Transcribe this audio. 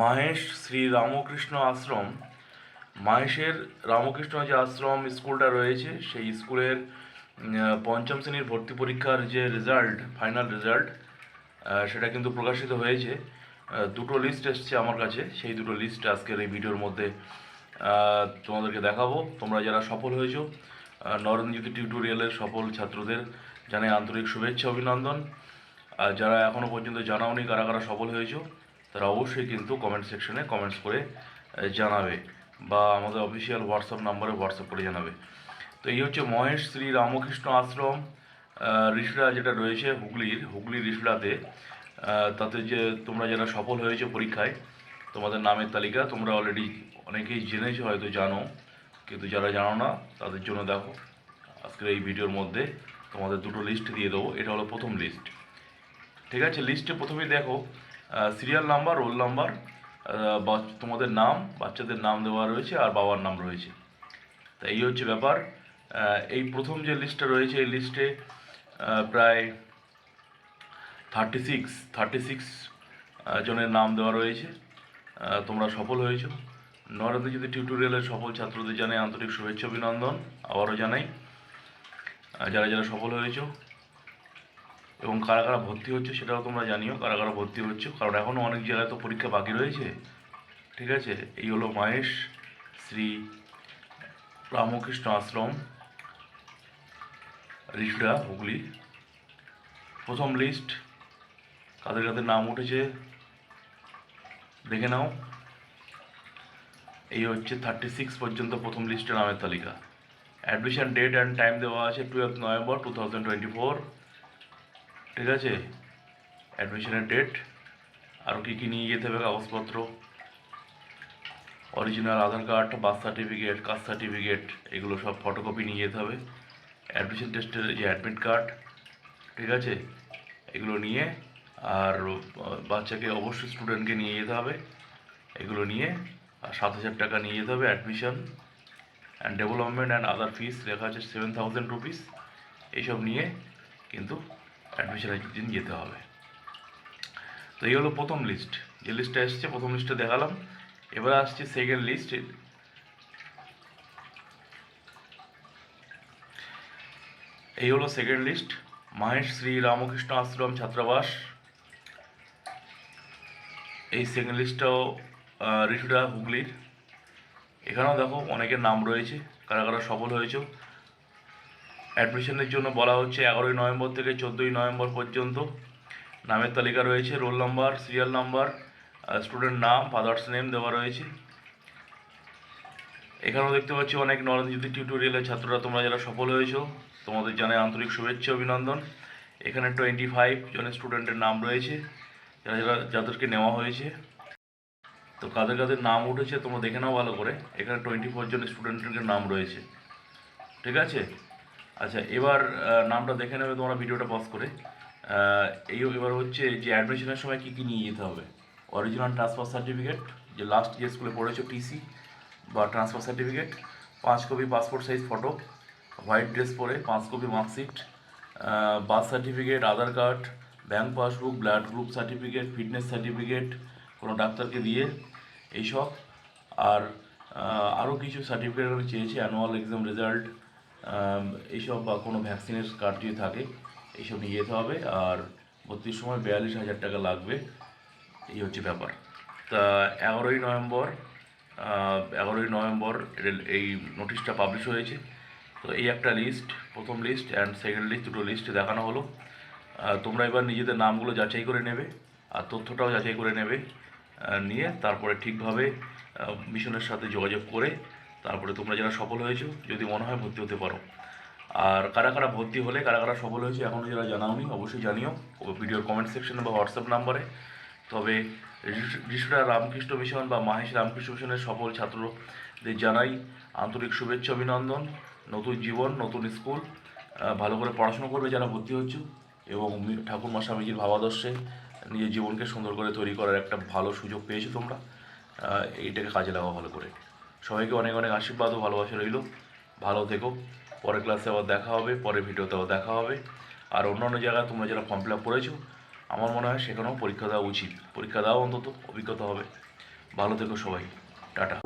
মাহেশ শ্রী রামকৃষ্ণ আশ্রম, মাহেশের রামকৃষ্ণ যে আশ্রম স্কুলটা রয়েছে, সেই স্কুলের পঞ্চম শ্রেণির ভর্তি পরীক্ষার যে রেজাল্ট ফাইনাল রেজাল্ট সেটা কিন্তু প্রকাশিত হয়েছে। দুটো লিস্ট এসছে আমার কাছে। সেই দুটো লিস্ট আজকের এই ভিডিওর মধ্যে তোমাদেরকে দেখাবো। তোমরা যারা সফল হয়েছো নরেন্দ্রজ্যোতি টিউটোরিয়ালের সফল ছাত্রদের জানাই আন্তরিক শুভেচ্ছা, অভিনন্দন। আর যারা এখনও পর্যন্ত জানাওনি কারা কারা সফল হয়েছো তারা অবশ্যই কিন্তু কমেন্ট সেকশনে কমেন্টস করে জানাবে বা আমাদের অফিসিয়াল হোয়াটসঅ্যাপ নাম্বারে হোয়াটসঅ্যাপ করে জানাবে। তো এই হচ্ছে মহেশ শ্রী রামকৃষ্ণ আশ্রম রিসড়া যেটা রয়েছে হুগলির, হুগলি রিসড়াতে তাতে যে তোমরা যারা সফল হয়েছো পরীক্ষায়, তোমাদের নামের তালিকা তোমরা অলরেডি অনেকেই জেনেছো, হয়তো জানো, কিন্তু যারা জানো না, তাদের জন্য দেখো। আজকের এই ভিডিওর মধ্যে তোমাদের দুটো লিস্ট দিয়ে দেবো, এটা হলো প্রথম লিস্ট ঠিক আছে লিস্টে প্রথমেই দেখো সিরিয়াল নাম্বার রোল নাম্বার তোমাদের নাম, বাচ্চাদের নাম দেওয়া রয়েছে আর বাবার নাম রয়েছে। তা এই হচ্ছে ব্যাপার। এই প্রথম যে লিস্টটা রয়েছে, এই লিস্টে প্রায় থার্টি সিক্স থার্টি সিক্স জনের নাম দেওয়া রয়েছে। তোমরা সফল হয়েছো। নরেন্দ্র যদি টিউটোরিয়ালের সফল ছাত্রদের জানাই আন্তরিক শুভেচ্ছা, অভিনন্দন। আবারও জানাই যারা যারা সফল হয়েছো এবং কারা কারা ভর্তি হচ্ছে সেটাও তোমরা জানিও, কারা কারা ভর্তি হচ্ছে, কারণ এখনও অনেক জায়গায় তো পরীক্ষা বাকি রয়েছে। ঠিক আছে? এই হলো মহেশ, শ্রী রামকৃষ্ণ আশ্রম রিসুরা হুগলি। প্রথম লিস্ট কাদের কাদের নাম উঠেছে, দেখে নাও। এই হচ্ছে থার্টি সিক্স পর্যন্ত প্রথম লিস্টে নামের তালিকা। অ্যাডমিশন ডেট অ্যান্ড টাইম দেওয়া আছে twelve November two thousand twenty four ঠিক আছে? অ্যাডমিশনের ডেট আরও কী কী নিয়ে যেতে হবে? কাগজপত্র original Aadhaar card birth certificate caste certificate এগুলো সব ফটোকপি নিয়ে যেতে হবে। অ্যাডমিশন টেস্টের যে অ্যাডমিট কার্ড ঠিক আছে? এগুলো নিয়ে আর বাচ্চাকে অবশ্যই স্টুডেন্টকে নিয়ে যেতে হবে। এগুলো নিয়ে আর সাত হাজার টাকা নিয়ে যেতে হবে admission and development and other fees লেখা আছে সেভেন থাউজেন্ড রুপিস এইসব নিয়ে কিন্তু অ্যাডমিশনের দিন যেতে হবে। তো এই হলো প্রথম লিস্ট যে লিস্টটা এসছে, প্রথম লিস্টে দেখালাম। এবার আসছে সেকেন্ড লিস্ট এই হলো সেকেন্ড লিস্ট মাহেশ শ্রী রামকৃষ্ণ আশ্রম, ছাত্রাবাস। এই সেকেন্ড লিস্টটাও রিসুডা হুগলির। এখানেও দেখো অনেকের নাম রয়েছে। কারা কারা সফল হয়েছে। অ্যাডমিশনের জন্য বলা হচ্ছে এগারোই নভেম্বর থেকে চোদ্দোই নভেম্বর পর্যন্ত। নামের তালিকা রয়েছে, roll number, serial number student name, father's name দেওয়া রয়েছে। এখানেও দেখতে পাচ্ছি অনেক নরেন্দ্রজ্যোতি টিউটোরিয়ালের ছাত্ররা, তোমরা যারা সফল হয়েছো, তোমাদের জানাই আন্তরিক শুভেচ্ছা, অভিনন্দন। এখানে টোয়েন্টি ফাইভ জনের স্টুডেন্টের নাম রয়েছে, যারা যারা, যাদেরকে নেওয়া হয়েছে। তো কাদের কাদের নাম উঠেছে তোমরা দেখে নাও ভালো করে। এখানে টোয়েন্টি ফোর জন স্টুডেন্টের নাম রয়েছে। ঠিক আছে? আচ্ছা এবার নামটা দেখে নেবে তোমরা ভিডিওটা পজ করে। এই এবার হচ্ছে যে অ্যাডমিশনের সময় কী কী নিয়ে যেতে হবে। অরিজিনাল ট্রান্সফার সার্টিফিকেট যে লাস্ট যে স্কুলে পড়েছো টিসি বা ট্রান্সফার সার্টিফিকেট পাঁচ copy passport size photo white dress পরে পাঁচ copy marksheet birth certificate Aadhaar card bank passbook blood group certificate fitness certificate কোনো ডাক্তারকে দিয়ে, এইসব। আর আরও কিছু সার্টিফিকেট আমি চেয়েছি অ্যানুয়াল এক্সাম রেজাল্ট এইসব বা কোনো ভ্যাকসিনের কার্ড যদি থাকে এইসব নিয়ে যেতে হবে। আর ভর্তির সময় বিয়াল্লিশ হাজার টাকা লাগবে। এই হচ্ছে ব্যাপার। তা এগারোই নভেম্বর এগারোই নভেম্বর এই নোটিশটা পাবলিশ হয়েছে। তো এই একটা লিস্ট প্রথম লিস্ট অ্যান্ড সেকেন্ড লিস্ট দুটো লিস্ট দেখানো হলো। তোমরা এবার নিজেদের নামগুলো যাচাই করে নেবে আর তথ্যটাও যাচাই করে নেবে নিয়ে তারপরে ঠিকভাবে মিশনের সাথে যোগাযোগ করে তারপরে তোমরা যারা সফল হয়েছো, যদি মনে হয় ভর্তি হতে পারো। আর কারা কারা ভর্তি হলে, কারা কারা সফল হয়েছে এখনও যারা জানাওনি, অবশ্যই জানিও ভিডিওর কমেন্ট সেকশনে বা হোয়াটসঅ্যাপ নাম্বারে তবে ঋষুরা রামকৃষ্ণ মিশন বা মাহেশ রামকৃষ্ণ মিশনের সফল ছাত্রদের জানাই আন্তরিক শুভেচ্ছা, অভিনন্দন। নতুন জীবন, নতুন স্কুল ভালো করে পড়াশোনা করবে যারা ভর্তি হচ্ছে এবং ঠাকুরমা স্বামীজির ভাবাদর্শে নিজের জীবনকে সুন্দর করে তৈরি করার একটা ভালো সুযোগ পেয়েছ তোমরা। এইটাকে কাজে লাগাও ভালো করে। সবাইকে অনেক অনেক আশীর্বাদ ও ভালোবাসা রইল। ভালো থেকো। পরের ক্লাসে আবার দেখা হবে, পরের ভিডিওতে আবার দেখা হবে। আর অন্যান্য জায়গায় তোমরা যারা ফর্ম ফিল আপ করেছ, আমার মনে হয় সেখানেও পরীক্ষা দেওয়া উচিত। পরীক্ষা দেওয়া অন্তত অভিজ্ঞতা হবে। ভালো থেকো সবাই। টাটা।